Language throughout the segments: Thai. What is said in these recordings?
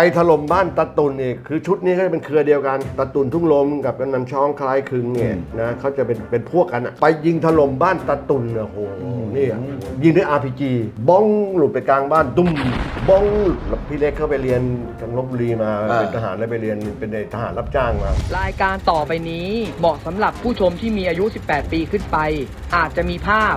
ไปถล่มบ้านตะตุนอีกคือชุดนี้ก็จะเป็นเครือเดียวกันตะตุนทุ่งลมกับกันนันช่องคล้ายคลึงเนี่ยนะเขาจะเป็นเป็นพวกกันอะไปยิงถล่มบ้านตะตุนเนี่ยโอ้โหนี่อะยิงด้วย RPG บ้องหลุดไปกลางบ้านตุ้มบ้องแล้วพี่เล็กเข้าไปเรียนทางลบบุรีมาอ่า เป็นทหารแล้วไปเรียนเป็นทหารรับจ้างมารายการต่อไปนี้เหมาะสำหรับผู้ชมที่มีอายุ 18 ปีขึ้นไป อาจจะมีภาพ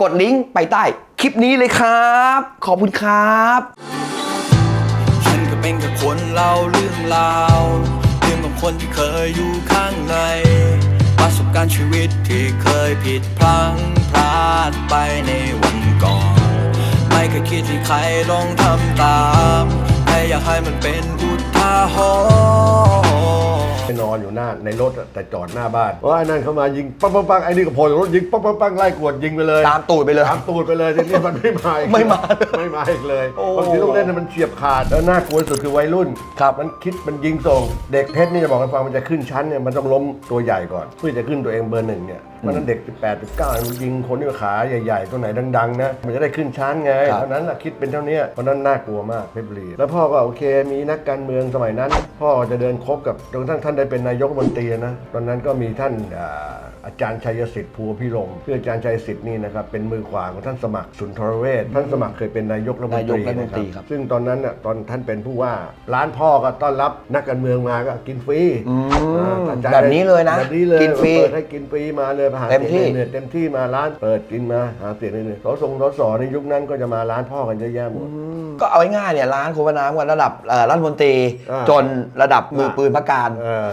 กดลิงก์ไปใต้คลิปนี้เลยครับ ขอบคุณครับฉันก็เป็นแค่คนเล่าเรื่องราวเรื่องของคนที่เคยอยู่ข้างในประสบการณ์ชีวิตที่เคยผิดพลั้งพลาดไปในวันก่อน ไม่เคยคิดที่ใครลองทำตามแค่อยากให้มันเป็นอุทาหรณ์ ไปนอนอยู่หน้าในรถอะแต่จอดหน้าบ้านเพราะไอ้นั่นเขามายิงปังปังปังไอ้นี่ก็โผล่จากรถยิงปังปังปังไล่กวดยิงไปเลยตามตูดไปเลย ตามตูดไปเลยทีนี้มันไม่มาอีกไม่มาไม่มาอีกเลยโอ้ บางทีต้องเล่นให้มันเฉียบขาดแล้วน่ากลัวที่สุดคือวัยรุ่นครับมันคิดมันยิงส่ง เด็กเพชรนี่จะบอกให้ฟังมันจะขึ้นชั้นเนี่ยมันต้องล้มตัวใหญ่ก่อนเพื่อจะขึ้นตัวเองเบอร์หนึ่งเนี่ยเพราะฉะนั้นเด็ก 18 19มันยิงคนที่ขาใหญ่ๆ ตัวไหนดังๆ นะ มันจะได้ขึ้นชั้นไงครับเท่านั้นแหละคิดเป็นเท่านี้เพราะฉะนั้นน่ากลัวมากเพชรบุรี แล้วพ่อก็โอเค มีนักการเมืองสมัยนั้น พ่อจะเดินคบกับจนกระทั่งท่านได้เป็นนายกรัฐมนตรีนะ ตอนนั้นก็มีท่านอ่า อาจารย์ชัยสิทธิ์ภูพิรมย์คืออาจารย์ชัยสิทธิ์นี่นะครับเป็นมือขวาของท่านสมัครสุนทรเวชท่านสมัครเคยเป็นนายกรัฐมนตรีนายกรัฐมนตรีนะครับซึ่งตอนนั้นน่ะตอนท่านเป็นผู้ว่าร้านพ่อก็ต้อนรับนักการเมืองมาก็กินฟรีอ่าอาจารย์แบบนี้เลยนะแบบนี้เลยกินฟรีเปิดให้กินฟรีมาเลยมาหาเต็มที่ สียงเหนื่อยๆเต็มที่มาร้านเปิดกินมาหาเสียงเหนื่อยๆสสงสสในยุคนั้นก็จะมาร้านพ่อกันเยอะแยะหมด ก็เอาง่ายๆเนี่ยร้านโคบน้ำกันระดับเอ่อรัฐมนตรี อ่า จนระดับมือปืนพระการ เออ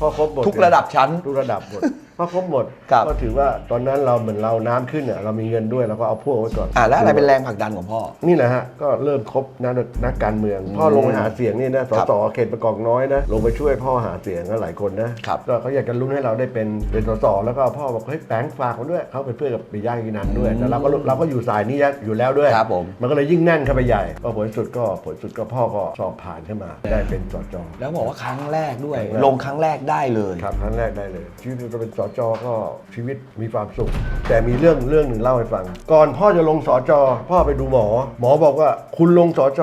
พ่อครบหมดทุกระดับชั้น ทุกระดับหมด พ่อครบหมดครับ ก็ถือว่าตอนนั้นเราเหมือนเราน้ำขึ้นเนี่ยเรามีเงินด้วยเราก็เอาพวกไว้ก่อน อ่าแล้วอะไรเป็นแรงผลักดันของพ่อ นี่แหละฮะ ก็เริ่มคบนักนักการเมือง พ่อลงไปหาเสียงนี่นะสครับสเขตประกอบน้อยนะ ลงไปช่วยพ่อหาเสียงก็หลายคนนะครับ ก็เขาอยากจะลุ้นให้เราได้เป็นเป็นสสแล้วก็พ่อบอกเฮ้ยแปงฝากเขาด้วยเขาเป็นเพื่อนกับปิยะกินันด้วยแต่เราก็เราก็อยู่สายนี้อยู่แล้วด้วย ครับผม มันก็เลยยิ่งแน่นเข้าไปใหญ่ ก็ผลสุดก็ผลสุดก็พ่อก็สอบผ่านขึ้นมา ได้เป็นสจแล้วบอกว่าครั้งแรกด้วยครั้งแรกลงครั้งแรกได้เลย ครับครั้งแรกได้เลยชีวิตเราเป็นสจก็ชีวิตมีความสุข แต่มีเรื่องเรื่องหนึ่งเล่าให้ฟัง ก่อนพ่อจะลงสจพ่อไปดูหมอ หมอบอกว่าคุณลงสจ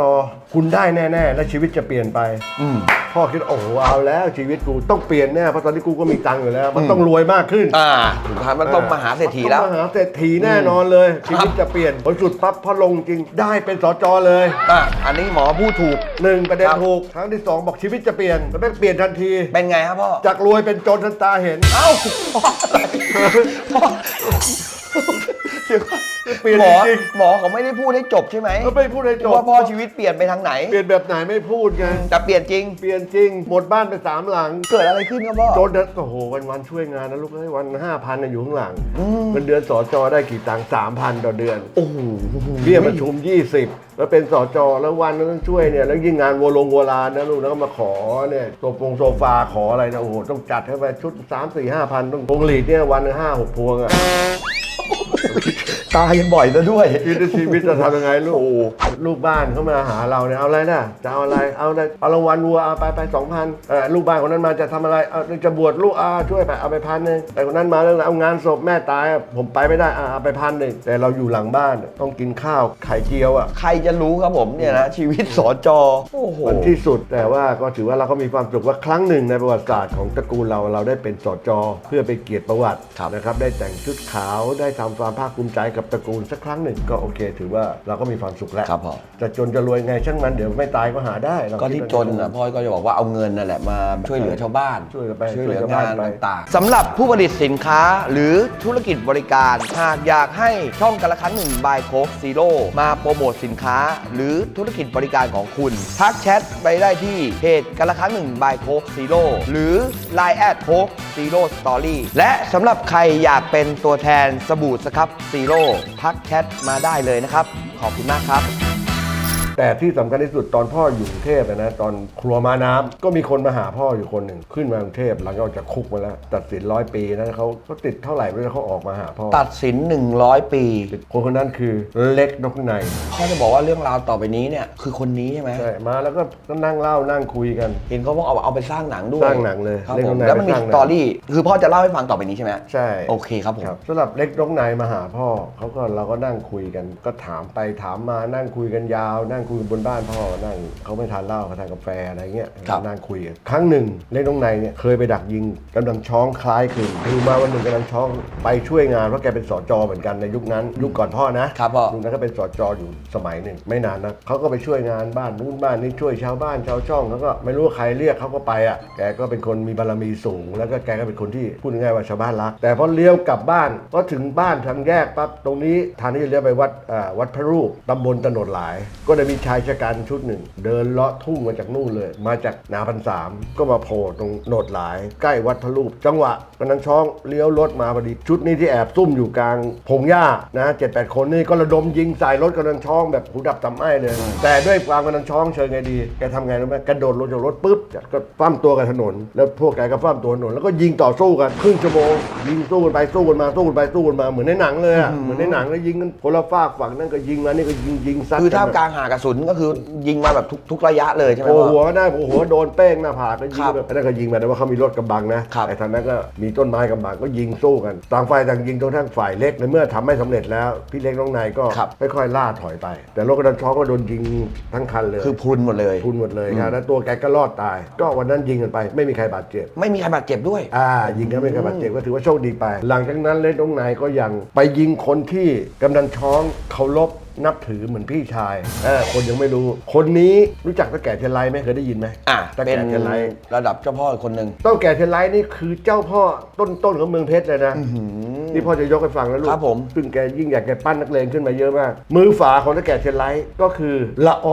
คุณได้แน่ ๆ และชีวิตจะเปลี่ยนไป อืม พ่อคิดโอ้โหเอาแล้วชีวิตกูต้องเปลี่ยนแน่เพราะตอนนี้กูก็มีตังค์อยู่แล้ว มันต้องรวยมากขึ้นอ่าถึงขั้นมันต้องมหาเศรษฐีแล้วต้องมหาเศรษฐีแน่นอนเลยชีวิตจะเปลี่ยนผลสุดปั๊บพ่อลงจริงได้เป็นสจเลยอะอันนี้หมอพูดถูกหนึ่งประเด็นครับถูกครั้งที่สองบอกชีวิตจะเปลี่ยนก็ต้องเปลี่ยนทันทีเป็นไงครับพ่อจากรวยเป็นจนทันตาเห็นเอ้าพ่ออะไรพ่อ เดี๋ยวก่อนเปลี่ยนหมอจริงหมอเขาไม่ได้พูดให้จบใช่ไหมก็ไม่พูดให้จบว่าพ่อชีวิตเปลี่ยนไปทางไหน เปลี่ยนแบบไหนไม่พูดไง แต่เปลี่ยนจริง เปลี่ยนจริง หมดบ้านไปสามหลัง เกิดอะไรขึ้นครับพ่อ โดนเดือนโอ้โหวันวันๆช่วยงานนะลูกเอ้ยวันห้าพันอยู่ข้างหลังเงินเดือนสอจอได้กี่ตังค์สามพันต่อเดือนโอ้โหเบี้ยประชุม 20 แล้วเป็นสอจอแล้ววันนั้นต้องช่วยเนี่ยแล้วยิ่งงานโวลงโวลานนะลูกแล้วก็มาขอเนี่ยโซฟงโซฟาขออะไรนะโอ้โหต้องจัดให้ไปชุด 3 4 5 พันต้องพวงหลีดเนี่ยวันหนึ่งห้าหกพวงอะ Okay. ตายกันบ่อยซะด้วย ชีวิตในชีวิตจะทำยังไงลูกโอ้ลูกบ้านเขามาหาเราเนี่ยเอาอะไรนะจะเอาอะไรเอาอะไรเอารางวัลวัวเอาไปไปสองพันลูกบ้านคนนั้นมาจะทำอะไรเอาจะบวชลูกอาช่วยไปเอาไปพันหนึ่งแต่คนนั้นมาเรื่องอะไรเอางานศพแม่ตายอะผมไปไม่ได้อะเอาไปพันหนึ่งแต่เราอยู่หลังบ้านต้องกินข้าวไข่เจียวอะ ใครจะรู้ครับผมเนี่ยนะชีวิตสอจอโอ้โห มันที่สุดแต่ว่าก็ถือว่าเราก็มีความสุขว่าครั้งหนึ่งในประวัติศาสตร์ของตระกูลเราเราได้เป็นสจเพื่อไปเกียรติประวัติครับนะครับได้แต่งชุดขาวได้ทำความภาคภูมิใจกับตระกูลสักครั้งหนึ่งก็โอเค ถือว่าเราก็มีความสุขแล้วครับพ่อจะจนจะรวยไงช่างมันเดี๋ยวไม่ตายก็หาได้เราก็ที่จนคิดว่าอะพ่อก็จะบอกว่าเอาเงินนั่นแหละมาช่วยเหลือชาวบ้านช่วยกันไปช่วยเหลือช่วยชาวบ้างานนไป ต่างๆสำหรับผู้ผลิตสินค้าหรือธุรกิจบริการ หากอยากให้ช่องกันละครั้งหนึ่งบายโคกซีโร่มาโปรโมทสินค้า หรือธุรกิจบริการของคุณ ทักแชทไปได้ที่เพจกันละครั้งหนึ่งบายโคกซีโร่หรือ Line แอดโคกซีโร่สตอรี่และสำหรับใครอยากเป็นตัวแทนสบู่สครับซีโร่ทักแชทมาได้เลยนะครับ ขอบคุณมากครับ แต่ที่สำคัญที่สุดตอนพ่ออยู่กรุงเทพอะนะตอนครัวมาน้ำก็มีคนมาหาพ่ออยู่คนหนึ่งขึ้นมากรุงเทพหลังจากออกจากคุกมาแล้ว ตัดสินร้อยปีนะเขาเขาติดเท่าไหร่ไม่รู้เขาออกมาหาพ่อตัดสิน 100 ปี คนคนนั้นคือเล็กนกในพ่อจะบอกว่าเรื่องราวต่อไปนี้เนี่ยคือคนนี้ใช่ไหมใช่มาแล้วก็ก็นั่งเล่านั่งคุยกัน เห็นเขาบอกเอาเอาไปสร้างหนังด้วยสร้างหนังเลยครับเรื่องผมไหนแล้วมันมีไปสร้างหนัสงตอรี่คือพ่อจะเล่าให้ฟังต่อไปนี้ใช่ไหมใช่โอเคครับผมครับสำหรับเล็กนกในมาหาพ่อเขาก็เราก็นั่งคุยกัน ก็ถามไปถามมานั่งคุยกันยาวนั่งคุยกันบนบ้านพ่อนั่งเขาไม่ทานเหล้าเขาทานกาแฟอะไรเงี้ยครับ นั่งคุยกันครั้งหนึ่งเล็กนกในเนี่ยเคยไปดักยิงกำลังช้องคล้ายคืนคือมาวันหนึ่งกำลังช้องไปช่วยงานเพราะแกเป็นสจเหมือนกันในยุคนั้น ยุคก่อนพ่อนะครับพ่อ ยุคนั้นก็เป็นสจอยู่สมัยหนึ่งไม่นานนะเขาก็ไปช่วยงานบ้านนู้นบ้านนี้ช่วยชาวบ้านชาวช่องแล้วก็ไม่รู้ว่าใครเรียกเขาก็ไปอะแกก็เป็นคนมีบารมีสูง แล้วก็แกก็เป็นคนที่พูดง่ายๆว่าชาวบ้านรัก แต่พอเลี้ยวกลับบ้านก็ถึงบ้านทางแยกปั๊บตรงนี้ทางที่จะเลี้ยวไปวัดอ่าวัดพระรูปตำบลตโนดหลาย ก็ได้มีีชายชะกันชุดหนึ่ง เดินเลาะทุ่งมาจากนู่นเลย มาจากนาพันสามก็มาโผล่ตรงโนดหลาย ใกล้วัดพระรูป จังหวะกำลังช้องเลี้ยวรถมาพอดี ชุดนี้ที่แอบซุ่มอยู่กลางพงหญ้านะเจ็ดแปดคนนี่ก็ระดมยิงใส่รถกำลังช้องแบบหูดับตำไอ้เลย แต่ด้วยความกำลังช้องเชิงไงดีแกทำไงรู้ไหมกระโดดลงจากรถปุ๊บก็ปั้มตัวกับถนน แล้วพวกแกก็ปั้มตัวถนนแล้วก็ยิงต่อสู้กันครึ่งชั่วโมงยิงสู้กันไปสู้กันมาสู้กันไปสู้กันมาเหมือนในหนังเลยอะเหมือนในหนังเลยยิงกันคนละฝากฝั่งนั่นก็ยิงมานี่ก็ยิงยิงซัดคือท่ามนกลางหากระสุนก็คือยิงมาแบบทุกทุกระยะเลยใช่ไหมโผล่พ่อ หัวก็ได้โผล่หัวโดนเป้งหน้าผากก็ยิคงรับแบบนั่นก็ยิงมาแต่ว่าเขามีรถกำบังนะครับไอ้ทางนั้นก็มีต้นไม้กำบังก็ยิงสู้กันต่างฝ่ายต่างยิงจนทั้งฝ่ายเล็กในเมื่อทำไม่สำเร็จแล้ว พี่เล็กน้องนายก็ครับ ค่อยๆล่าถอยไป แต่รถกระดันช้องก็โดนยิงทั้งคันเลยคือพรุนหมดเลยพุนหมดเลยครับแล้วตัวแกก็รอดตาย ก็วันนั้นยิงกันไป ไม่มีใครบาดเจ็บ ไม่มีใครบาดเจ็บด้วย อ่ายิงกันไม่มีใครบาดเจ็บก็ถือว่าโชคดีไป หลังจากนั้นเล่นน้องนายก็ยังไปยิงคนที่กำลังช้องเคารพ นับถือเหมือนพี่ชายเออคนยังไม่รู้ คนนี้รู้จักตะแก่เทยนไลไหมเคยได้ยินไหมอะตะเป็นแก่เทยนไลระดับเจ้าพ่ออีกคนหนึ่งต้องแก่เทยนไลนี่คือเจ้าพ่อต้นต้นๆของเมืองเพชรเลยนะ นี่พ่อจะยกให้ฟังแล้วลูกครับผม ซึ่งแกยิ่งอยากแกปั้นนักเลงขึ้นมาเยอะมาก มือฝาของตะแก่เทยนไลก็คือละอ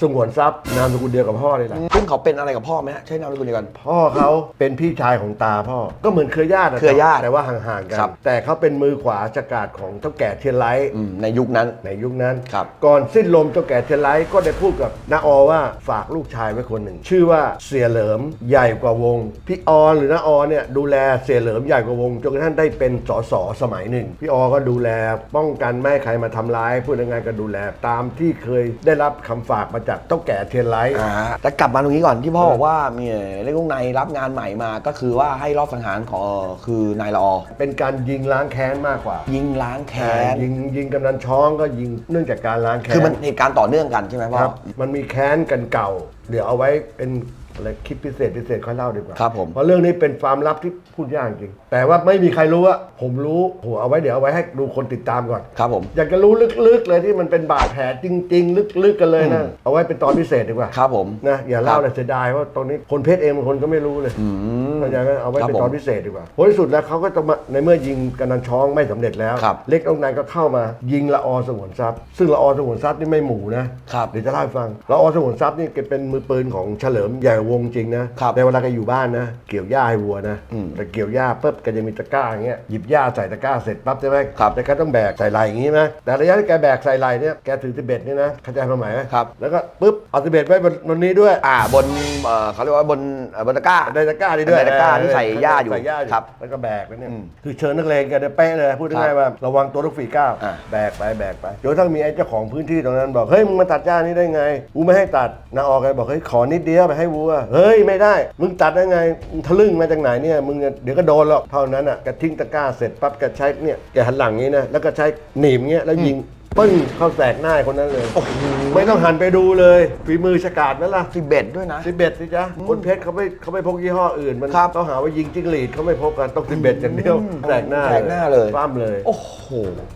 สงวนทรัพย์นามสกุลเดียวกับพ่อเลยล่ะ ซึ่งเขาเป็นอะไรกับพ่อไหมฮะใช่นามสกุลเดียวกัน พ่อเขาเป็นพี่ชายของตาพ่อ ก็เหมือนเครือญาติะเครือญาติแต่ว่าห่างๆกัน ครับ แต่เขาเป็นมือขวาชะกาดของเจ้าแก่เทียนไลท์อืมในยุคนั้น ในยุคนั้น ครับ ก่อนสิ้นลมเจ้าแก่เทียนไลท์ก็ได้พูดกับน้าออว่าฝากลูกชายไว้คนหนึ่ง ชื่อว่าเสียเหลิมใหญ่กว่าวง พี่ออหรือน้าออเนี่ยดูแลเสียเหลิมใหญ่กว่าวงจนกระทั่งได้เป็นสสสมัยหนึ่ง พี่ออก็ดูแลป้องกันไม่ให้ใครมาทำร้ายพูดง่ายๆก็ดูแล ตามที่เคยได้รับคำฝากมาจากเจ้าแก่เทียนไลท์ อ่าแต่กลับมาตรงนี้ก่อนที่พ่อบอกว่ามีเรื่องในรับงานใหม่มาก็คือว่าให้รอบสังหารของเอ่อคือนายละออเป็นการยิงล้างแค้นมากกว่ายิงล้างแค้นยิงยิงกำนันช้องก็ยิงเนื่องจากการล้างแค้น คือมันเหตุการณ์ต่อเนื่องกันใช่ไหมพ่อ ครับมันมีแค้นกันเก่า เดี๋ยวเอาไว้เป็น อะไรคลิปพิเศษพิเศษค่อยเล่าดีกว่าครับผม เพราะเรื่องนี้เป็นความลับที่พูดยากจริง แต่ว่าไม่มีใครรู้อะผมรู้โหเอาไว้เดี๋ยวเอาไว้ให้ดูคนติดตามก่อน ครับผม อยากจะรู้ลึกๆเลยที่มันเป็นบาดแผลจริง ๆ ลึกๆกันเลยนะเอาไว้เป็นตอนพิเศษดีกว่าครับผมนะอย่าเล่าเลยเสียดายเพราะตอนนี้คนเพชรเองบางคนก็ไม่รู้เลยอืมเข้าใจไหมเอาไว้ครับเป็นผมตอนพิเศษดีกว่าผลที่สุดแล้วเขาก็จะมาในเมื่อยิงกันนันช้องไม่สำเร็จแล้ว ครับเล็กองนายก็เข้ามายิงละออสงวนทรัพย์ ซึ่งละออสงวนทรัพย์นี่ไม่หมู่นะครับ เดี๋ยวจะเล่าให้ฟังละออสงวนทรัพย์นี่แกเป็นมือปืนของเฉลิมใหญ่วงจริงนะครับแต่เวลาแกอยู่บ้านนะเกี่ยวหญ้าให้วัวนะอืมแต่เกี่ยวหญ้าปุ๊บแกจะมีตะกร้าอย่างเงี้ยหยิบหญ้าใส่ตะกร้าเสร็จปั๊บใช่ไหมครับแต่แกต้องแบกใส่ไหล่อย่างงี้ไหมแต่ระยะที่แกแบกใส่ไหล่เนี่ยแกถือสิบเอ็ดนี่นะเข้าใจความหมายไหมครับแล้วก็ปุ๊บเอาสิบเอ็ดไว้บนบนนี้ด้วยอ่าบนเอ่อเขาเรียกว่าบนเอ่อบนตะกร้าในตะกร้านี่ด้วยในตะกร้าที่ใส่หญ้าอยู่ใส่หญ้าอยู่ครับแล้วก็แบกแล้วเนี่ยอืมคือเชิญนักเลงกันเนี่ยเป๊ะเลยพูดง่ายๆว่าระวังตัวลูกฝีก้าวอะแบกไปแบกไปจนกระทั่งมีไอ้เจ้าของพื้นที่ตรงนั้นบอกเฮ้ยมึงมาตัดหญ้านี้ได้ไงกูไม่ให้ตัดนาออกไงบอกเฮ้ยขอนิดเดียวไปให้วัวเฮ้ยไม่ได้ มึงตัดได้ไงมึงทะลึ่งมาจากไหนเนี่ยมึงเดี๋ยวก็โดนหรอกเท่านั้นอะกระทิ้งตะกร้าเสร็จปั๊บแกใช้เนี่ยแกหันหลังนี้นะแล้วก็ใช้หนีบเงี้ยแล้วยิง ปึ้งเข้าแสกหน้าไอ้คนนั้นเลย ไม่ต้องหันไปดูเลย ฝีมือฉกาจไหมล่ะสิบเอ็ดด้วยนะ สิบเอ็ดสิจ๊ะคนเพชรเขาไม่เขาไม่พกยี่ห้ออื่น มันครับต้องหาว่ายิงจิ้งหรีดเขาไม่พกกันต้องสิบเอ็ดอย่างเดียวแสกหน้าแสกหน้าเลย ปั้มเลย โอ้โห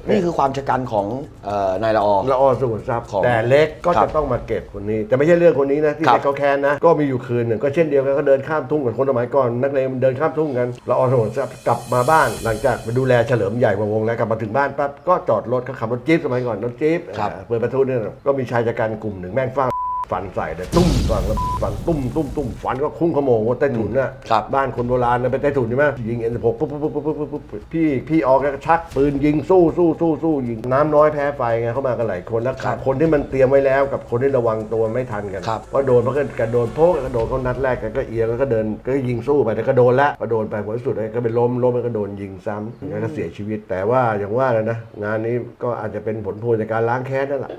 นี่คือความชะกันของเอ่อนายละออ ละออสมุนทรัพย์ของแต่เล็กก็ครัจะบต้องมาเก็บคนนี้ แต่ไม่ใช่เรื่องคนนี้นะที่ครับ เล็กเขาแค้นนะ ก็มีอยู่คืนหนึ่งก็เช่นเดียวกันก็เดินข้ามทุ่งกับคนสมัยก่อนนักเลงมันเดินข้ามทุ่งกันละออสมุนทรัพย์กลับมาบ้าน หลังจากไปดูแลเฉลิมใหญ่กว่าวงแล้วกลับมาถึงบ้านปั๊บก็จอดรถเขาขับรถจี๊ปสมัยก่อนรถจี๊ปครับอ่าเปิดประตูเนี่ยก็มีชายจัดการกลุ่มหนึ่งแม่งฟ้า ฟันใส่เลยตุ้มฟันแล้วฟันตุ้มตุ้มตุ้มฟันก็คุ้งขโมงว่าใต้ถุนน่ะครับ บ้านคนโบราณนะเป็นใต้ถุนใช่ไหมยิงเอ็นหกปุ๊บปุ๊บปุ๊บปุ๊บปุ๊บปุ๊บปุ๊บพี่พี่ออกแล้วก็ชักปืนยิงสู้สู้สู้สู้ยิงน้ำน้อยแพ้ไฟไงเข้ามากันหลายคนแล้วครับคนที่มันเตรียมไว้แล้วกับคนที่ระวังตัวไม่ทันกันครับเพราะโดนเพราะก็กระโดนโพกกระโดนเขานัดแรกกันก็เอียงแล้วก็เดินก็ยิงสู้ไปแต่ก็โดนละพอโดนไปผลที่สุดก็ไปล้มล้มแล้วก็โดนยิงซ้ำแล้วก็เสียชีวิตแต่ว่าอย่างว่าแล้วนะงานนี้ก็อาจจะเป็นผลพวงจากการล้างแค้นนั่นแหละ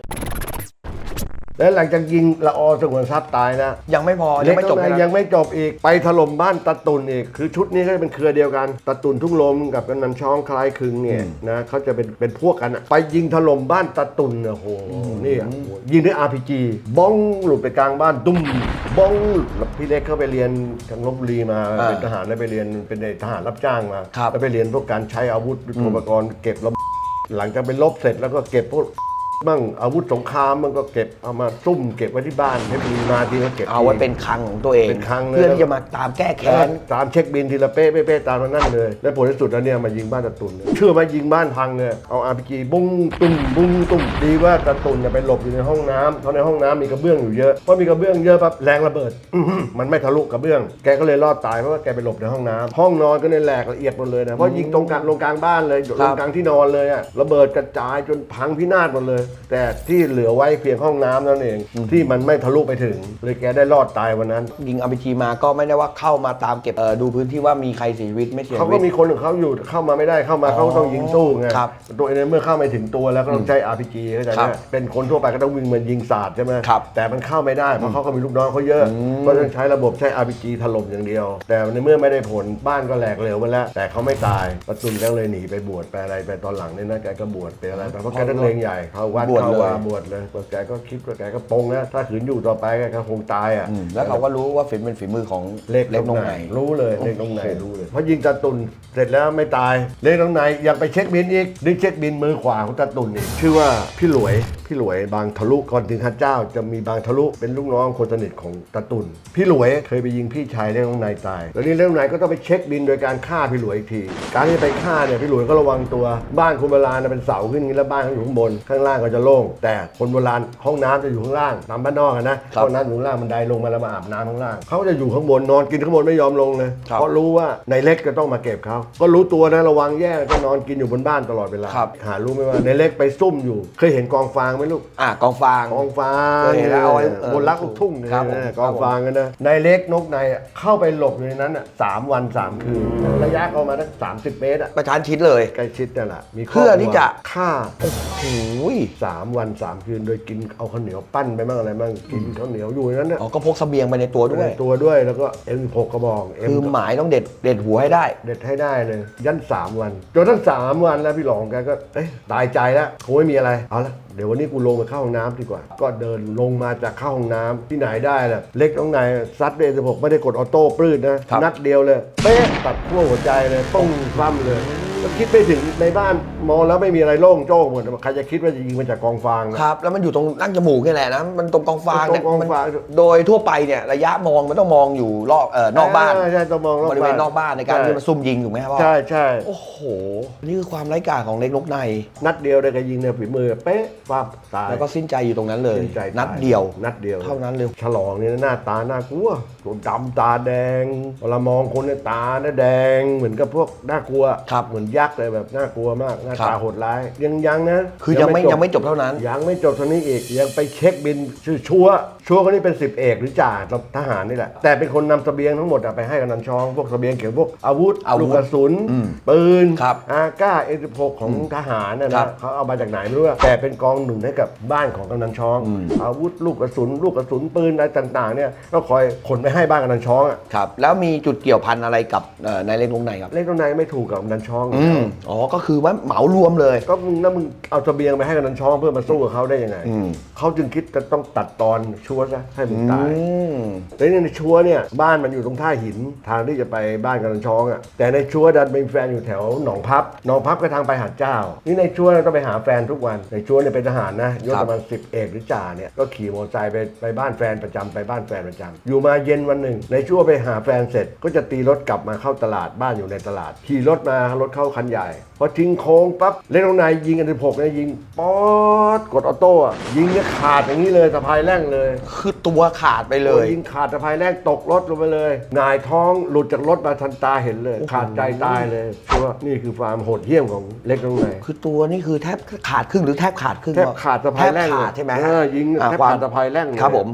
และหลังจากยิงละออสงวนทรัพย์ตายนะยังไม่พอเล็ยังกไม่จบข้างในนะยังไม่จบอีกไปถล่มบ้านตาตุนอีกคือชุดนี้ก็จะเป็นเครือเดียวกันตาตุนทุ่งลมกับกำนันช่องคล้ายคลึงเนี่ยนะเขาจะเป็นเป็นพวกกันอะไปยิงถล่มบ้านตาตุนเนี่ยโอ้โหนี่อะโอ้โหยิงด้วย RPG บ้องหลุดไปกลางบ้านตุ้มบ้องแล้วพี่เล็กเข้าไปเรียนทางลบบุรีมาอ่าเป็นทหารแล้วไปเรียนเป็นทหารรับจ้างมาครับแล้วไปเรียนพวกการใช้อาวุธยุทโธปกรณ์เก็บระเบิดหลังจากไปลบเสร็จแล้วก็เก็บพวก มั่งอาวุธสงครามมันก็เก็บเอามาซุ่มเก็บไว้ที่บ้านเพชรบุรีมาทีก็เก็บเอาไว้ทีเป็นคลังของตัวเองเป็นคลังเลย เพื่อที่จะมาตามแก้แค้แค้นนตามเช็คบินทีละเป๊ะเป๊ะเป๊ะตามนั่นเลย แล้วผลที่สุดแล้วเนี่ยมายิงบ้านตะตุนเนี่ยเชื่อไหมยิงบ้านพังเนี่ยเอาอาร์พีจีบุ้งตุ้มบุ้งตุ้มดีว่าตะตุนเนี่ยไปหลบอยู่ในห้องน้ำเพราะในห้องน้ำมีกระเบื้องอยู่เยอะเพราะมีกระเบื้องเยอะปั๊บแรงระเบิดอื้อหือมันไม่ทะลุกระเบื้อง แกก็เลยรอดตายเพราะว่าแกไปหลบในห้องน้ำห้องนอนก็เลยแหลกละเอียดหมดเลยนะเพราะยิงตรงกลางลงกลางบ้านเลยลงกลางที่นอนเลยอะระเบิดกระจายจนพังพินาศหมดเลยแต่ที่เหลือไว้เพียงห้องน้ำนั่นเอง ที่มันไม่ทะลุไปถึง เลยแกได้รอดตายวันนั้น ยิงอาร์พีจีมาก็ไม่ได้ว่าเข้ามาตามเก็บเอ่อดูพื้นที่ว่ามีใครเสียชีวิตไม่เสียชีเขาวิก็ตมีคนของเขาอยู่เข้ามาไม่ได้เข้ามาเขาก็ต้องยิงสู้ไงครับตัวเองเมื่อเข้าไม่ถึงตัวแล้วก็ต้องใช้ RPG เข้าใจครัไหมบเป็นคนทั่วไปก็ต้องวิ่งเหมือนยิงศาสตร์ใช่ไหมครับแต่มันเข้าไม่ได้เพราะเขาก็มีลูกน้องเขาเยอะก็ต้องใช้ระบบใช้ RPG ถล่มอย่างเดียว แต่ในเมื่อไม่ได้ผลบ้านก็แหลกเหลวไปแล้ว แต่เขาไม่ตายประตุนก็เลยหนีไปบวชไปอะไรไปตอนหลังเนี่ยนะแกก็บวชไปอะไรไปเพราะแกนักเลงใหญ่เขาวัดบวชเขาเลย วาบวชเลยแกก็คิดว่าแกก็ปรงนะถ้าขืนอยู่ต่อไปแกก็คงตายอะ อืมแล้วเขาก็รู้ว่าฝีเป็นฝีมือของเล็กเล็กน้น้อองงไหไหนนรู้เลยเล็กน้องไหนรู้เลยเพราะยิงตาตุนเสร็จแล้วไม่ตายเล็กน้องไหนยังไปเช็คบินอีกดึงเช็คบินมือขวาของตาตุนอีกชื่อว่าพี่หลวยพี่หลวยบางทะลุก่อนถึงฮันเจ้า จะมีบางทะลุเป็นลูกน้องคนสนิทของตาตุน พี่หลวยเคยไปยิงพี่ชายเล็กน้องนายตาย แล้วนี่เล็กน้องนายก็ต้องไปเช็คบินโดยการฆ่าพี่หลวยอีกที การที่ไปฆ่าเนี่ยพี่หลวยก็ระวังตัว บ้านคนโบราณน่ะเป็นเสาขึ้นอย่างนี้แล้วบ้านเขาอยู่ข้างบน ข้างล่างก็จะโล่ง แต่คนโบราณห้องน้ำจะอยู่ข้างล่างตามบ้านนอกอะนะห้องน้ำอยู่ข้างล่างบันไดลงมาแล้วมาอาบน้ำข้างล่างเขาจะอยู่ข้างบนนอนกินข้างบนไม่ยอมลงเลยครับเพราะรู้ว่าในเล็กจะต้องมาเก็บเขาก็รู้ตัวนะระวังแย่จะนอนกินอยู่บนบ้านตลอดเวลาครับหารู้ไหมว่าในเล็กไปซุ่มอยู่ เคยเห็นกองฟางไหมลูกอะกองฟาง กองฟางเคยเห็นแล้วเอาไว้เออบนรักลูกทุ่งเนี่ยครับผมนะกองฟางกันนะในเล็กนกในอะเข้าไปหลบอยู่ในนั้นอะสามวันสามคืน ระยะเข้ามาตั้งสามสิบเมตรอะประชานชิดเลย ใกล้ชิดนั่นแหละมีครบเพื่อที่จะ ฆ่าโอ้ยสามวันสามคืนโดยกินเอาข้าวเหนียวปั้นไปบ้างอะไรบ้างกินข้าวเหนียวอยู่ในนั้นน่ะอ๋อก็พกเสบียงไปในตัวด้วย ตัวด้วยแล้วก็เอ็มหกกระบอกเอ็ม คือหมายต้องเด็ดเด็ดหัวให้ได้ เด็ดให้ได้เลย ยันสามวันจนทั้งสามวันแล้วพี่หลองแกก็เอ๊ะตายใจแล้วคงไม่มีอะไร เอาละ เดี๋ยววันนี้กูลงไปเข้าห้องน้ำดีกว่า ก็เดินลงมาจากเข้าห้องน้ำที่ไหนได้ล่ะ เล็กน้องนายซัดเดนสิบหกไม่ได้กดออโต้ปลื้ดนะ ครับ นัดเดียวเลยเป๊ะตัดขั้วหัวใจเลยป้องคว่ำเลยก็คิดไปถึงในบ้านมองแล้วไม่มีอะไรโล่งโจ้งหมดใครจะคิดว่าจะยิงมาจากกองฟางอะครับ แล้วมันอยู่ตรงนั่งจมูกนี่แหละนะ มันตรงกองฟางเนี่ยตรงกองมันฟางโดยทั่วไปเนี่ยระยะมองมันต้องมองอยู่รอบเอ่อนอกบ้าน ใช่ใช่ต้องมองบริเวณนอกบ้านในการที่มาซุ่มยิงถูกไหมครับพ่อใช่ใช่โอ้โห นี่คือความไร้กาจของเล็กนกใน นัดเดียวได้ก็ยิงเนี่ยฝีมือเป๊ะปั๊บตายแล้วก็สิ้นใจอยู่ตรงนั้นเลย สิ้นใจตานัดเดียว นัดเดียวเท่านั้นเลย ฉลองเนี่ยหน้าตาน่ากลัวตัวดำตาแดงเวลามองคนเนี่ยตาเนี่ยแดง เหมือนกับพวกน่ากลัวครับเหมือนยักษ์เลยแบบน่ากลัวมากหน้าครัตาบ โหดร้ายยังยังนะคือยังไม่จบยังไม่จบเท่านั้น ยังไม่จบเท่านี้อีกยังไปเช็คบินชื่อชัวร์ ชัวร์คนนี้เป็นสิบเอกหรือจ่าทหารนี่แหละ แต่เป็นคนนำเสบียงทั้งหมดอะไปให้กับนันชอง พวกเสบียงเกี่ยวกับพวกอาวุธอาวุธลูกกระสุน อืมปืนครับอาก้าเอ็นหกของทหารนะครันะบเขาเอามาจากไหนไม่รู้อะแต่เป็นกองหนุนให้กับบ้านของกำนันช้องอืมอาวุธลูกกระสุน ลูกกระสุนปืนอะไรต่างๆเนี่ยก็คอยขนไปให้บ้านกำนันช้องอะครับ แล้วมีจุดเกี่ยวพันอะไรกับเอ่อในเล็กนกในครับ เล็กตรงไหนไม่ถูกกับกำนันช้อง อืมอ๋อ ก็คือว่าเหมารวมเลย ก็มึงแล้วมึงเอาเสบียงไปให้กำนันช้องเพื่อมาสู้กับเขาได้ยังไงอืม เขาจึงคิดจะต้องตัดตอนชัวร์ซะให้มึงตายอืมแล้วในชัวร์เนี่ยบ้านมันอยู่ตรงท่าหินทางที่จะไปบ้านกำนันช้องอะแต่ในชัวร์ดันเป็นแฟนอยู่แถวหนองพับหนองพับก็ทางไปหาดเจ้า นี่ในชัวร์ต้องไปหาแฟนทุกวันในชัวร์เนี่ยเป็นทหารนะยศครับประมาณสิบเอกหรือจ่าเนี่ยก็ขี่มอเตอร์ไซค์ไปไปบ้านแฟนประจำไปบ้านแฟนประจำอยู่มาเย็นวันหนึ่ง ในชัวร์ไปหาแฟนเสร็จ ก็จะตีรถกลับมาเข้าตลาดบ้านอยู่ในตลาดขี่รถมารถเข้าคันใหญ่พอทิ้งโค้งปั๊บเล็กน้องนายยิงอันที่หกเนี่ยยิงป๊อดกดออโต้อะยิงเนี่ยขาดอย่างนี้เลยสะพายแร่งเลยคือตัวขาดไปเลยยิงขาดสะพายแร่งตกรถลงไปเลยหงายท้องหลุดจากรถมาทันตาเห็นเลย ขาดใจตายเลยเพราะว่านี่คือความโหดเหี้ยมของเล็กน้องนายคือตัวนี่คือแทบขาดครึ่งหรือแทบขาดครึ่งแทบขาดสะพายแร่งแทบเลขาดใช่ไหมเออยิงอ่แทบควมขาดสะพายแร่งเลย ครับผม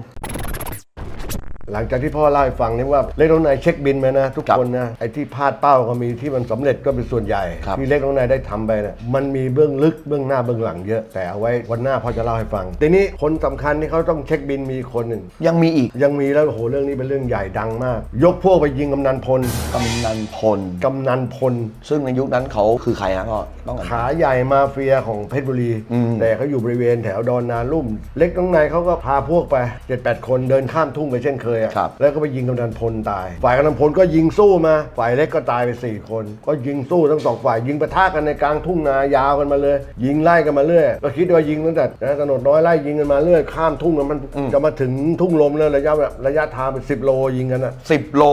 หลังจากที่พ่อเล่าให้ฟังนี่ว่าเล็กน้องนายเช็คบินมานะทุกครับคนนะไอ้ที่พลาดเป้าก็มีที่มันสำเร็จก็เป็นส่วนใหญ่ครับที่เล็กน้องนายได้ทำไปนะมันมีเบื้องลึกเบื้องหน้าเบื้องหลังเยอะแต่เอาไว้วันหน้าพ่อจะเล่าให้ฟังทีนี้คนสำคัญที่เขาต้องเช็คบินมีคนหนึ่งยังมีอีกยังมีแล้วโอ้โหเรื่องนี้เป็นเรื่องใหญ่ดังมาก ยกพวกไปยิงกำนันพลกำนันพลกำนันพล ซึ่งในยุคนั้นเขาคือใครฮะพ่อต้องกันขาใหญ่มาเฟียของเพชรบุรีอืมแต่เขาอยู่บริเวณแถวดอนนาลุ่ม เล็กน้องนายเขาก็พาพวกไปเจ็ดแปดคนเดินข้ามทุ่งไปเช่นเคยอะครับ แล้วก็ไปยิงกำนันพลตาย ฝ่ายกำนันพลก็ยิงสู้มา ฝ่ายเล็กก็ตายไปสี่คน ก็ยิงสู้ทั้งสองฝ่ายยิงปะทะกันในกลางทุ่งนายาวกันมาเลย ยิงไล่กันมาเรื่อยก็คิดว่ายิงตั้งแต่นะถนนน้อยไล่ยิงกันมาเรื่อยข้ามทุ่งแล้วมันจะมาถึงทุ่งลมแล้วระยะแบบระยะทางเป็นสิบโลยิงกันอะสิบโล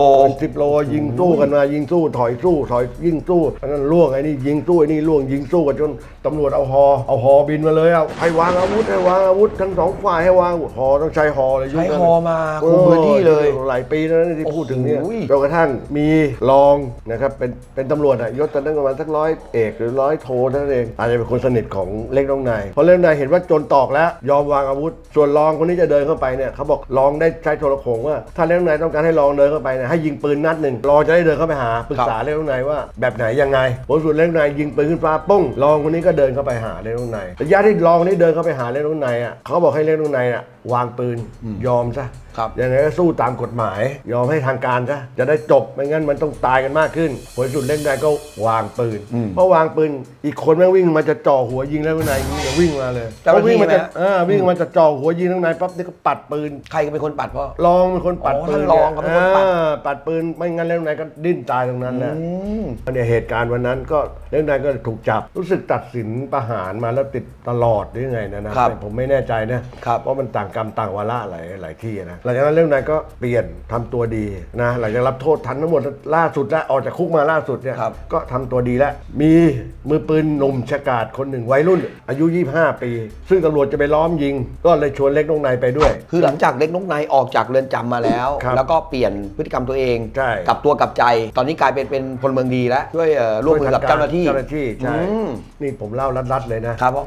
สิบโลยิงสู้กันมายิงสู้ถอยสู้ถอยยิงสู้อันนั้นล่วงไอ้นี่ยิงสู้ไอ้นี่ล่วงยิงสู้กันจนตำรวจเอาฮอเอาฮอบินมาเลยเอาให้วางอาวุธให้วางอาวุธทั้งสองฝ่ายให้วางฮอต้องใช้ฮอเลยยุคใช้นั้นฮอมาคุมพื้นที่เลยออหลายปีแล้วนะที่พูดถึงเนี่ยโอ้โห จนกระทั่งมีรองนะครับเป็นเป็นตำรวจอะยศตอนนั้นประมาณสักร้อยเอกหรือร้อยโทเท่านั้นเองอาจจะเป็นคนสนิทของเล็กน้องนายเพราะเล็กน้องนายเห็นว่าจนตอกแล้วยอมวางอาวุธ ส่วนรองคนนี้จะเดินเข้าไปเนี่ยเขาบอกรองได้ใช้โทรโขงว่าถ้าเล็กน้องนายต้องการให้รองเดินเข้าไปเนี่ยให้ยิงปืนนัดหนึ่งรองจะได้เดินเข้าไปหาปรึกษาเล็กน้องนายว่าแบบไหนยังไงผลสุดเล็กน้องนายยิงปืนขึ้นฟ้าปุ้งรองคนนี้ก็เดินเข้าไปหาเล็กน้องนายระยะที่รองคนนี้เดินเข้าไปหาเล็กน้องนายอะเขาบอกให้เล็กน้องนายอะวางปืนยอมซะครับ ยังไงก็สู้ตามกฎหมาย ยอมให้ทางการซะจะได้จบไม่งั้นมันต้องตายกันมากขึ้นผลสุดเล่นได้ก็วางปืนเพราะวางปืนอีกคนแม่งวิ่งมาจะจ่อหัวยิงแล้วข้างในยิงจะวิ่งมาเลยเจ้าหน้าที่วิ่งมาจะไหมเออวิ่งมาจะจ่อหัวยิงข้างในปั๊บนี่ก็ปัดปืน ใครก็เป็นคนปัดพ่อ ลองเป็นคนปัดอ๋อปืนท่านรองเขาเป็นคนปัดออปัดปืนไม่งั้นเล่นไหนก็ดิ้นตายตรงนั้นแหละ อืม เนี่ยเหตุการณ์วันนั้นก็เล่นไหนก็ถูกจับรู้สึกตัดสินประหารมาแล้วติดตลอดหรือยังไงนะนะครับแต่ผมไม่แน่ใจนะครับ เพราะมันต่างกรรมต่างวาระหลายหลายที่นะหลังจากนั้นเล่นไหนก็เปลี่ยนทำตัวดีนะหลังจากรับโทษทันทั้งหมดล่าสุดแล้วออกจากคุกมาล่าสุดเนี่ยครับก็ทำตัวดีแล้วมีมือปืนหนุ่มชะกาดคนหนึ่งวัยรุ่น อายุ 25 ปี ซึ่งตำรวจจะไปล้อมยิง ก็เลยชวนเล็กน้องนายไปด้วย คือหลังจากเล็กนกในออกจากเรือนจำมาแล้วครับแล้วก็เปลี่ยนพฤติกรรมตัวเองใช่กลับตัวกลับใจ ตอนนี้กลายเป็นเป็นพลเมืองดีแล้วช่วยเอ่อร่วมมือกับเจ้าหน้าที่เจ้าหน้าที่ใช่อืมนี่ผมเล่ารัดๆเลยนะครับพ่อ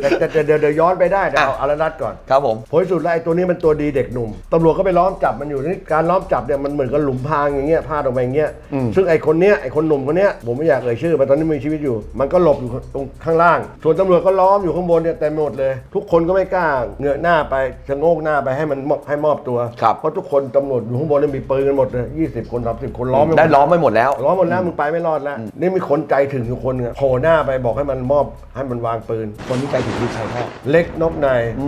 แต่แต่แต่เดี๋ยวเดี๋ยวย้อนไปได้เดี๋ยวเอาอะเอารัดๆก่อนครับผมผลที่สุดแล้วไอ้ตัวนี้มันตัวดีเด็กหนุ่มตำรวจก็ไปล้อมจับมันอยู่นี่การล้อมจับเนี่ยมันเหมือนกับหลุมพรางอย่างเงี้ยพาดออกไปอย่างเงี้ยอืมซึ่งไอ้คนเนี้ยไอ้คนหนุ่มคนเนี้ยผมไม่อยากเอ่ยชื่อมันตอนนี้มีชีวิตอยู่ มันก็หลบอยู่ตรงข้างล่าง ส่วนตำรวจก็ล้อมอยู่ข้างบนเนี่ยเต็มไปหมดเลย ทุกคนก็ไม่กล้าเงยหน้าไปชะโงกหน้าไปให้มันมอบให้มอบตัวครับ เพราะทุกคนตำรวจอยู่ข้างบนเนี่ยมีปืนกันหมดเลยยี่สิบคนสามสิบคนล้อมปหมได้ล้อมไปหมดแล้ว ล้อมหมดแล้วมึงไปไม่รอดแล้วนี่มีคนใจถึงอยู่คนนึงโผล่หน้าไปบอกให้มันมอบให้มันวางปืน คนที่ใจถึงคือใครพ่อเล็กนกในอื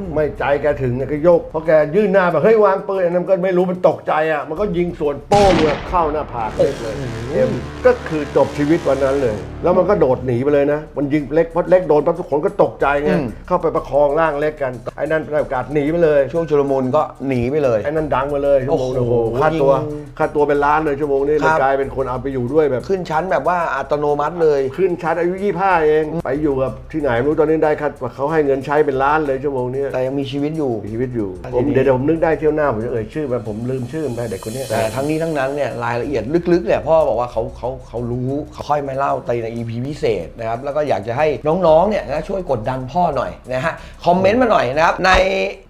มไม่ใจแกถึงเนี่ยก็โยกเพราะแกยื่นหน้าแบบเฮ้ยวางปืนอันนั้นก็ไม่รู้มันตกใจอะมันก็ยิงสวนโป้งเลยเข้าหน้าผากเล็กเลยเอ็มก็คือจบชีวิตวันนั้นเลยแล้วมันก็โดดหนีไปเลยนะ มันยิงเล็กเพราะเล็กโดนปั๊บทุกคนก็ตกใจไงอืมเข้าไปประคองร่างเล็กกัน ไอ้นั่นได้โอกาสหนีไปเลย ช่วงชุลมุนก็หนีไปเลย ไอ้นั่นดังมาเลยชั่วโมงนึงโอ้โอ้โหโหค่าตัวยิงค่าตัวเป็นล้านเลยชั่วโมงนี้คเลรัยบกลายเป็นคนเอาไปอยู่ด้วยแบบ ขึ้นชั้นแบบว่าอัตโนมัติเลย ขึ้นชั้นอายุ25เอง ไปอยู่กับที่ไหนไม่รู้ตอนนี้ได้ค่าเขาให้เงินใช้เป็นล้านเลยชั่วโมงนี้ แต่ยังมีชีวิตอยู่มีชีวิตอยู่อันผมนี้เดี๋ยวเดี๋ยวผมนึกได้เที่ยวหน้าผมจะเอ่ยชื่อมันผมลืมชื่อมันไปเด็กคนเนี้ยแต่ทั้งนี้ทั้งนั้นเนี่ยรายละเอียดลึกๆเนี่ยพ่อบอกว่าเขาเขาเขารู้เขาค่อยมาเล่าใน EP พิเศษนะครับแล้วก็อยากจะให้น้องๆเนี่ยนะช่วยกดดันพ่อหน่อยนะฮะคอมเมนต์มาหน่อยนะครับใน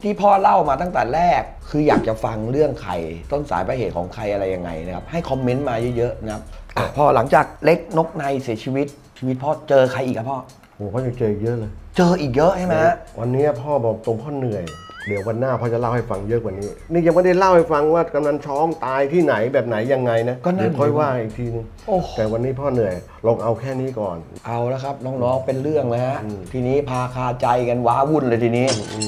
ที่พ่อเล่ามาตั้งแต่แรก คืออยากจะฟังเรื่องใครต้นสายปลายเหตุของใครอะไรยังไงนะครับให้คอมเมนต์มาเยอะๆนะครับอะพ่อหลังจากเล็กนกในเสียชีวิตชีวิตพ่อเจอใครอีกครับพ่อโอ้โหเขาจะเจอเยอะเลย เจออีกเยอะใช่ไหมฮะวันนี้พ่อบอกตรงพ่อเหนื่อย เดี๋ยววันหน้าพ่อจะเล่าให้ฟังเยอะกว่านี้ นี่ยังไม่ได้เล่าให้ฟังว่ากำนันช้องตายที่ไหนแบบไหนยังไงนะก็นั่นเดี๋ยวค่อยว่าอีกทีนึงโอ้โห แต่วันนี้พ่อเหนื่อยลองเอาแค่นี้ก่อน เอาแล้วครับน้องๆเป็นเรื่องแล้วฮะอืมทีนี้พาคาใจกันว้าวุ่นเลยทีนี้อ่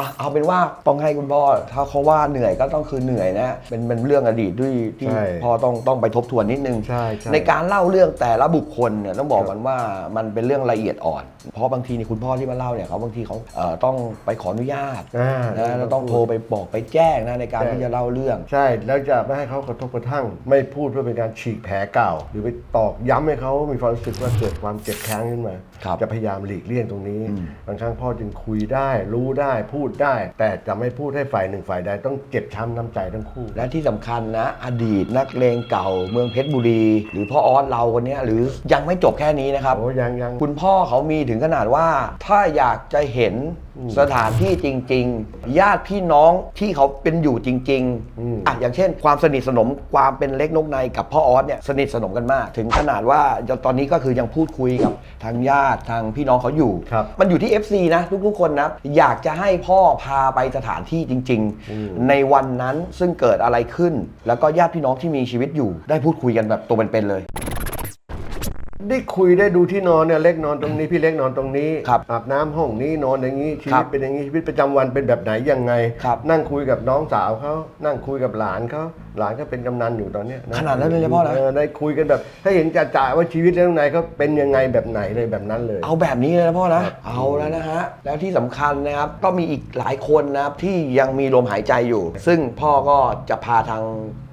ะเอาเป็นว่าต้องให้คุณพ่อถ้าเขาว่าเหนื่อยก็ต้องคือเหนื่อยนะเป็นเป็นเรื่องอดีตด้วยที่ใช่พ่อต้องต้องไปทบทวนนิดนึงใช่ใช่ในการเล่าเรื่องแต่ละบุคคลเนี่ยต้องบอกกันว่ามันเป็นเรื่องละเอียดอ่อน เพราะบางทีนี่คุณพ่อที่มาเล่าเนี่ยเขาบางทีเขาเอ่อต้องไปขออนุญาตอ่านะแล้วต้องโทรไปบอกไปแจ้งนะในการใช่ที่จะเล่าเรื่อง ใช่ แล้วจะไม่ให้เขากระทบกระทั่ง ไม่พูดเพื่อเป็นการฉีกแผลเก่า หรือไปตอกย้ำให้เขามีความรู้สึกว่าเกิดความเจ็บแค้นขึ้นมา ครับจะพยายามหลีกเลี่ยงตรงนี้ บางครั้งพ่อจึงคุยได้ รู้ได้ พูดได้ แต่จะไม่พูดให้ฝ่ายหนึ่งฝ่ายใดต้องเจ็บช้ำน้ำใจทั้งคู่ และที่สำคัญนะ อดีตนักเลงเก่าเมืองเพชรบุรี หรือพ่อออสเราคนเนี้ยหรือยังไม่จบแค่นี้นะครับ โอ้ยังยังคุณพ่อเขามีถึงขนาดว่า ถ้าอยากจะเห็นสถานที่จริง ๆ ญาติพี่น้องที่เขาเป็นอยู่จริงอืมๆอะอย่างเช่น ความสนิทสนมความเป็นเล็กนกในกับพ่อออสเนี่ยสนิทสนมกันมาก ถึงขนาดว่าตอนนี้ก็คือยังพูดคุยกับทางญาติทางพี่น้องเขาอยู่ครับมันอยู่ที่ FC นะทุกๆคนนะอยากจะให้พ่อพาไปสถานที่จริงอืมๆในวันนั้นซึ่งเกิดอะไรขึ้น แล้วก็ญาติพี่น้องที่มีชีวิตอยู่ ได้พูดคุยกันแบบตัวเป็นๆเลย ได้คุยได้ดูที่นอนเนี่ยเล็กนอนตรงนี้พี่เล็กนอนตรงนี้ครับอาบน้ำห้องนี้นอนอย่างนี้ชีครัวิตบเป็นอย่างนี้ชีวิตประจำวันเป็นแบบไหนยังไง ครับนั่งคุยกับน้องสาวเขานั่งคุยกับหลานเขา หลานก็เป็นกำนันอยู่ตอนเนี้ยะขนาดนั้นเลยเหรอพ่อนะ ได้คุยกันแบบให้เห็นจ่าๆว่าชีวิตเรื่องไหนเขาเป็นยังไงแบบไหนเลยแบบนั้นเลย เอาแบบนี้เลยนะพ่อนะครับเอาแล้วนะฮะ แล้วที่สำคัญนะครับ ก็มีอีกหลายคนนะครับที่ยังมีลมหายใจอยู่ ซึ่งพ่อก็จะพาทาง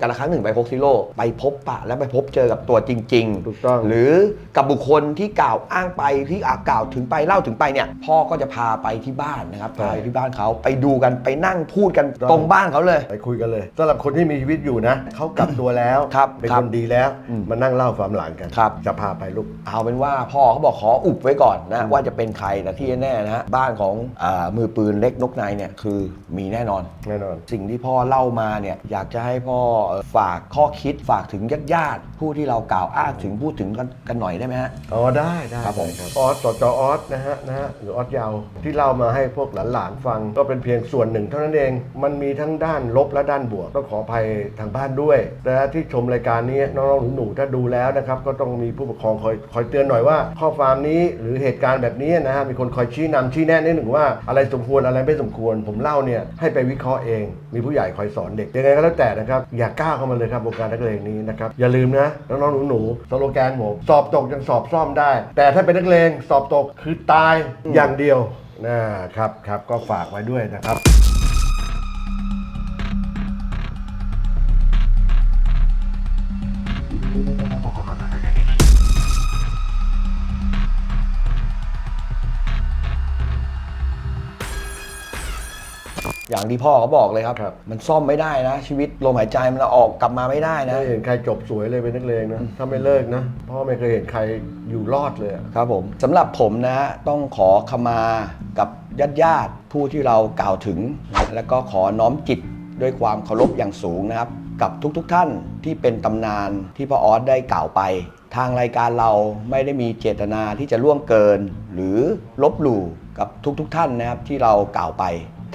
กาละครั้งหนึ่งไปโคกซิโร่ไปพบปะและไปพบเจอกับตัวจริงๆ ถูกต้อง หรือกับบุคคลที่กล่าวอ้างไปที่อากล่าวถึงไปเล่าถึงไปเนี่ย พ่อก็จะพาไปที่บ้านนะครับใช่พาไปที่บ้านเขาไปดูกันไปนั่งพูดกันตรงบ้านเขาเลย ไปคุยกันเลยสำหรับคนที่มีชีวิตอยู่นะเขากลับตัวแล้วครับเป็นครับคนดีแล้วอืมมานั่งเล่าความหลังกันครับ จะพาไปลูก เอาเป็นว่าพ่อเขาบอกขออุบไว้ก่อนนะ ว่าจะเป็นใครแต่ที่แน่ๆนะฮะบ้านของอามือปืนเล็กนกนายเนี่ยคือมีแน่นอน แน่นอน สิ่งที่พ่อเล่ามาเนี่ยอยากจะให้พ่อเอ่อฝากข้อคิดฝากถึงญาติญาติๆผู้ที่เรากล่าวอ้างถึงพูดถึงกันกันหน่อยได้ไหมฮะ อ๋อได้ได้ครับผมได้ออสสจออสนะฮะนะฮะหรือออสยาวที่เล่ามาให้พวกหลานๆฟัง ก็เป็นเพียงส่วนหนึ่งเท่านั้นเอง มันมีทั้งด้านลบและด้านบวกต้องขออภัยทางบ้านด้วยแต่ที่ชมรายการนี้น้องๆหนูๆถ้าดูแล้วนะครับก็ต้องมีผู้ปกครองคอยคอยเตือนหน่อยว่า ข้อความนี้หรือเหตุการณ์แบบนี้นะฮะมีคนคอยชี้นำชี้แนะนิดหนึ่งว่าอะไรสมควรอะไรไม่สมควร ผมเล่าเนี่ยให้ไปวิเคราะห์เอง มีผู้ใหญ่คอยสอนเด็กยังไงก็แล้วแต่นะครับอย่าก้าวเข้ามาเลยครับวงการนักเลงนี้นะครับอย่าลืมนะน้องๆหนูๆสโลแกนผมสอบตกยังสอบซ่อมได้ แต่ถ้าเป็นนักเลงสอบตกคือตายอย่างเดียวนะครับครับก็ฝากไว้ด้วยนะครับ อย่างที่พ่อเขาบอกเลยครับ ครับ มันซ่อมไม่ได้นะ ชีวิตลมหายใจมันออกกลับมาไม่ได้นะ ไม่เห็นใครจบสวยเลยเป็นนักเลงนะ ถ้าไม่เลิกนะ พ่อไม่เคยเห็นใครอยู่รอดเลยอะ ครับผมสำหรับผมนะฮะต้องขอขมากับญาติญาติๆผู้ที่เรากล่าวถึงนะแล้วก็ขอน้อมจิตด้วยความเคารพอย่างสูงนะครับ กับทุกๆทท่านที่เป็นตำนานที่พ่อออสได้กล่าวไป ทางรายการเราไม่ได้มีเจตนาที่จะล่วงเกิน หรือลบหลู่กับทุกๆทท่านนะครับที่เรากล่าวไป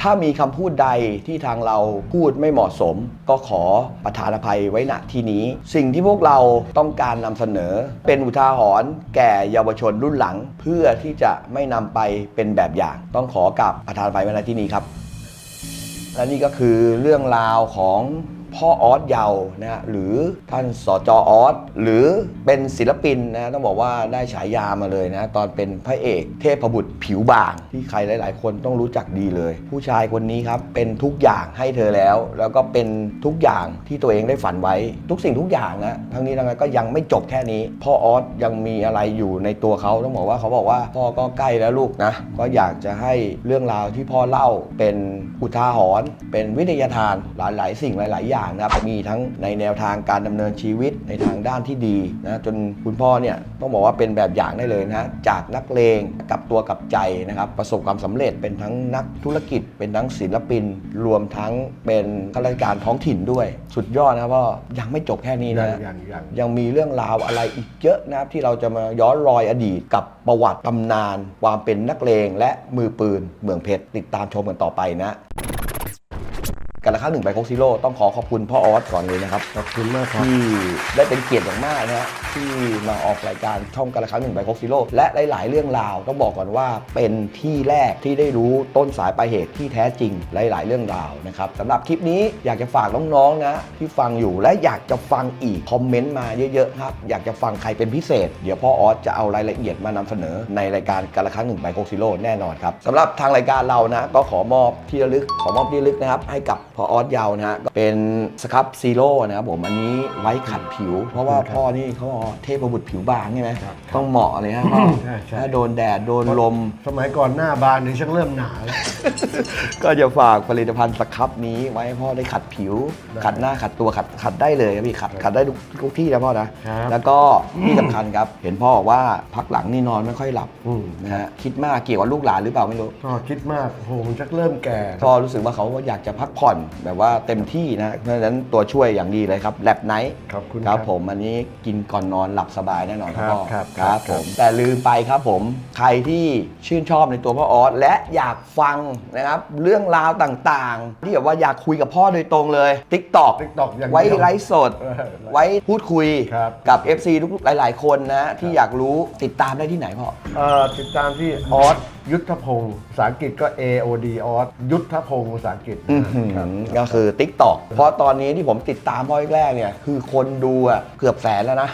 ถ้ามีคำพูดใดที่ทางเราพูดไม่เหมาะสม ก็ขอประทานอภัยไว้ณที่นี้ สิ่งที่พวกเราต้องการนำเสนอ เป็นอุทาหรณ์แก่เยาวชนรุ่นหลัง เพื่อที่จะไม่นำไปเป็นแบบอย่าง ต้องขอกับประทานอภัยไว้ณที่นี้ครับและนี่ก็คือเรื่องราวของ พ่อออสเยาวนะฮะหรือท่านสจออสหรือเป็นศิลปินนะต้องบอกว่าได้ฉายามาเลยนะตอนเป็นพระเอก เทพบุตรผิวบาง ที่ใครหลาย ๆ คนต้องรู้จักดีเลย ผู้ชายคนนี้ครับเป็นทุกอย่างให้เธอแล้ว แล้วก็เป็นทุกอย่างที่ตัวเองได้ฝันไว้ ทุกสิ่งทุกอย่างนะทั้งนี้ทั้งนั้นก็ยังไม่จบแค่นี้ พ่อออสยังมีอะไรอยู่ในตัวเขาต้องบอกว่าเขาบอกว่าพ่อก็ใกล้แล้วลูกนะก็อยากจะให้เรื่องราวที่พ่อเล่าเป็นอุทาหรณ์เป็นวิทยาทานหลาย ๆ สิ่งหลาย ๆ อย่างนะครับมีทั้งในแนวทางการดำเนินชีวิตในทางด้านที่ดีนะจนคุณพ่อเนี่ยต้องบอกว่าเป็นแบบอย่างได้เลยนะจากนักเลงกลับตัวกลับใจนะครับประสบความสำเร็จเป็นทั้งนักธุรกิจ เป็นทั้งศิลปิน รวมทั้งเป็นข้าราชการท้องถิ่นด้วย สุดยอดนะพ่อยังไม่จบแค่นี้ยันะงยังยังยังมีเรื่องราวอะไรอีกเยอะนะครับที่เราจะมาย้อนรอยอดีตกับประวัติตำนาน ความเป็นนักเลงและมือปืนเมืองเพชรติดตามชมกันต่อไปนะ กันละครั้งหนึ่งไบโคกซีโร่ต้องขอขอบคุณพ่อออสก่อนเลยนะครับขอบคุณมากครับ ที่ได้เป็นเกียรติอย่างมากนะฮะที่มาออกรายการช่องกันละครั้งหนึ่งไบโคกซีโร่และหลาย ๆ เรื่องราวต้องบอกก่อนว่าเป็นที่แรกที่ได้รู้ต้นสายปลายเหตุที่แท้จริงหลาย ๆ เรื่องราวนะครับสำหรับคลิปนี้อยากจะฝากน้อง ๆ นะ ที่ฟังอยู่และอยากจะฟังอีกคอมเมนต์มาเยอะ ๆ ครับ อยากจะฟังใครเป็นพิเศษ เดี๋ยวพ่อออสจะเอารายละเอียดมานำเสนอในรายการกันละครั้งหนึ่งไบโคกซีโร่แน่นอนครับสำหรับทางรายการเรานะก็ขอมอบที่ระลึกขอมอบที่ระลึกนะครับให้กับพ่อออสยาวนะฮะก็เป็นสครับซีโร่นะครับผมอันนี้ไว้ขัดผิว เพราะว่าพ่อนี่เขาบอกเทพบุตรผิวบางใช่ไหมครับต้องเหมาะเลยฮะพ่อใช่ใช่ ถ้าโดนแดด โดนลม สมัยก่อนหน้าบานนี่ช่างเริ่มหนาแล้ว ก็จะฝากผลิตภัณฑ์สครับนี้ไว้ให้พ่อได้ขัดผิว ได้ขัดหน้าขัดตัวขัดขัดได้เลยครับพี่ขัดขัดได้ทุกทุกที่นะพ่อนะ ครับแล้วก็ที่สำคัญครับ เห็นพ่อบอกว่าพักหลังนี่นอนไม่ค่อยหลับอืม นะฮะคิดมากเกี่ยวกับลูกหลานหรือเปล่าไม่รู้ก็คิดมากโอ้โหมันชักเริ่มแก่ พ่อรู้สึกว่าเขาอยากจะพักผ่อนแบบว่าเต็มที่นะเพราะฉะนั้นตัวช่วยอย่างดีเลยครับแลบไนท์ขอบคุณครับผมอันนี้กินก่อนนอนหลับสบายแน่นอนครับพ่อครับคครัรับบ ผมแต่ลืมไปครับผมใครที่ชื่นชอบในตัวพ่อออสและอยากฟังนะครับเรื่องราวต่างๆ ที่แบบว่าอยากคุยกับพ่อโดยตรงเลย TikTok TikTok อย่างเดียวไว้ไลฟ์สด เออไว้พูดคุยครับ กับ FC ทุกๆหลาย ๆ คนนะที่อยากรู้ติดตามได้ที่ไหนพ่อ เอ่อติดตามที่ออส ยุทธพงศ์ภาษาอังกฤษก็ A O D ออสยุทธพงศ์ภาษาอังกฤษอื้อหือครับ ก็คือ Tik t o อกเพราะตอนนี้ที่ผมติดตามพ่อแรกๆเนี่ยคือคนดูอะเกือบแสนแล้วนะ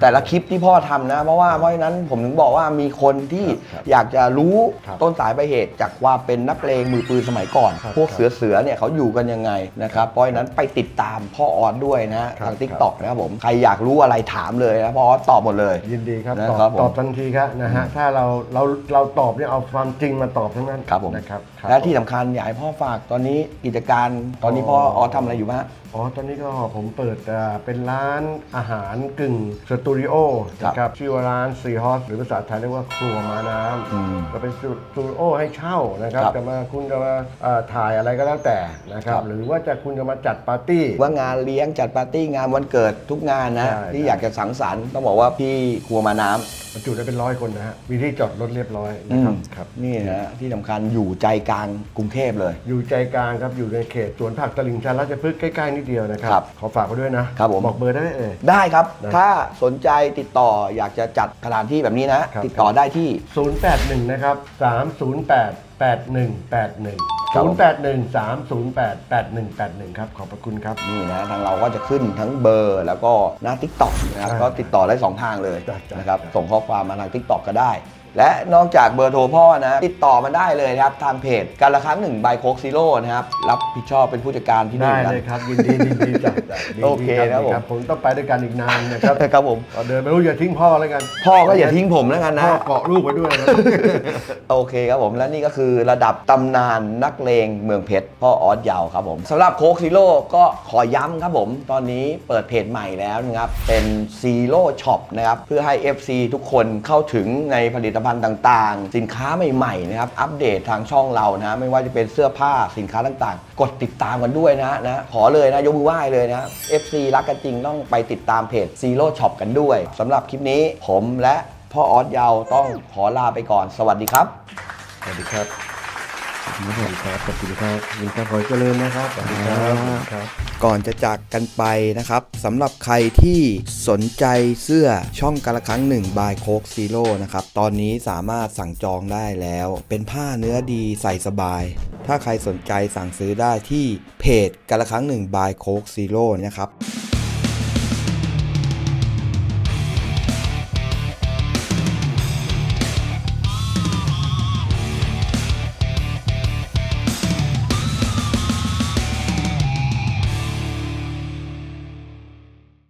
แต่ละคลิปที่พ่อทำนะ เพราะว่าเพราะฉะนั้นผมถึงบอกว่ามีคนที่อยากจะรู้ครับต้นสายปลายเหตุจากความเป็นนักเลงมือปืนสมัยก่อน ครับพวกเสือเสือๆเนี่ยเขาอยู่กันยังไงนะครับเพราะฉะนั้นไปติดตามพ่อออสด้วยนะครับทาง Tik t o อกนะครับผมใครอยากรู้อะไรถามเลยนะพ่อออสตอบหมดเลย ยินดีครับนะตอบครับผมตอบทันทีครับนะฮะถ้าเราเราเราตอบเนี่ยเอาความจริงมาตอบทั้งนั้นครับผมนะครับครับและที่สำคัญอยากให้พ่อฝากตอนนี้กิจการตอนนี้พ่อออสทำอะไรอยู่บ้าง อ๋อ ตอนนี้ก็ผมเปิดอ่าเป็นร้านอาหารกึ่งสตูดิโอครับนะครับชื่อว่าร้านซีฮอสหรือภาษาไทยเรียกว่าครัวมาน้อืมำก็เป็นสตูดิโอให้เช่านะครับครับจะมาคุณจะมาเอ่อถ่ายอะไรก็แล้วแต่นะครัครับบหรือว่าจะคุณจะมาจัดปาร์ตี้ ว่างานเลี้ยงจัดปาร์ตี้งานวันเกิดทุกงานนะ ใช่ ที่อยากจะสังสรรค์ต้องบอกว่าพี่ครัวมาน้ำ บรรจุได้เป็นร้อยคนนะฮะมีที่จอดรถเรียบร้อยอืนะครับมครับนี่นะที่สำคัญอยู่ใจกลางกรุงเทพเลย อยู่ใจกลางครับอยู่ในเขตสวนผักตลิ่งชันราชพฤกษ์ใกล้ๆนิดเดียวนะครับ ครับขอฝากไว้ด้วยนะครับผม บอกเบอร์ได้ไหมเอ่ย ได้ครับนะถ้าสนใจติดต่ออยากจะจัดสถานที่แบบนี้นะ ครับ ติดต่อได้ที่ 081 นะครับ 308 8181 ครับผม081 308 8181 ครับ ขอบพระคุณครับ นี่นะทางเราก็จะขึ้นทั้งเบอร์แล้วก็หน้า t ิ k t o k นะครับได้ก็ติดต่อได้ 2 ทางเลยได้ได้นะครับได้ส่งข้อความมาทาง t ิ k t o k ก็ได้ และนอกจากเบอร์โทรพ่อนะ ติดต่อมาได้เลยนะครับ ทางเพจการละครั้งหนึ่งบายโคกซีโร่นะครับ รับผิดชอบเป็นผู้จัดการที่นี่ได้หมือนกันเลยครับ ยินดียินดีจ้ะจ้ะดีโอเคดีครับผมดีผมต้องไปด้วยกันอีกนานนะครับครับผม ก็เดินไม่รู้อย่าทิ้งพ่อแล้วกันพ่อก็อย่าทิ้งผมแล้วกันนะ พ่อเกาะลูกไว้ด้วยนะ โอเคครับผมและนี่ก็คือระดับตำนานนักเลงเมืองเพชรพ่อออสยาวครับผมสำหรับโคกซีโร่ก็ขอย้ำครับผม ตอนนี้เปิดเพจใหม่แล้วนะครับ เป็นซีโร่ช็อปนะครับ เพื่อให้ FC ทุกคนเข้าถึงในผลิตภัณฑ์ต่างๆ สินค้าใหม่ๆนะครับอัปเดตทางช่องเรานะไม่ว่าจะเป็นเสื้อผ้าสินค้าต่างๆ กดติดตามกันด้วยนะนะขอเลยนะยกมือไหว้เลยนะ FC รักกันจริงต้องไปติดตามเพจซีโร่ช็อปกันด้วยสำหรับคลิปนี้ผมและพ่อออสยาวต้องขอลาไปก่อน สวัสดีครับ สวัสดีครับ สวัสดีครับขอบคุณครับขอบคุณครับขอให้เจริญนะครับสวัสดีครับสวัสดีครับ ก่อนจะจากกันไปนะครับสำหรับใครที่สนใจเสื้อช่องกาละครั้งหนึ่งบายโคกซีโร่นะครับตอนนี้สามารถสั่งจองได้แล้ว เป็นผ้าเนื้อดีใส่สบาย ถ้าใครสนใจสั่งซื้อได้ที่เพจกาละครั้งหนึ่งบายโคกซีโร่นะครับ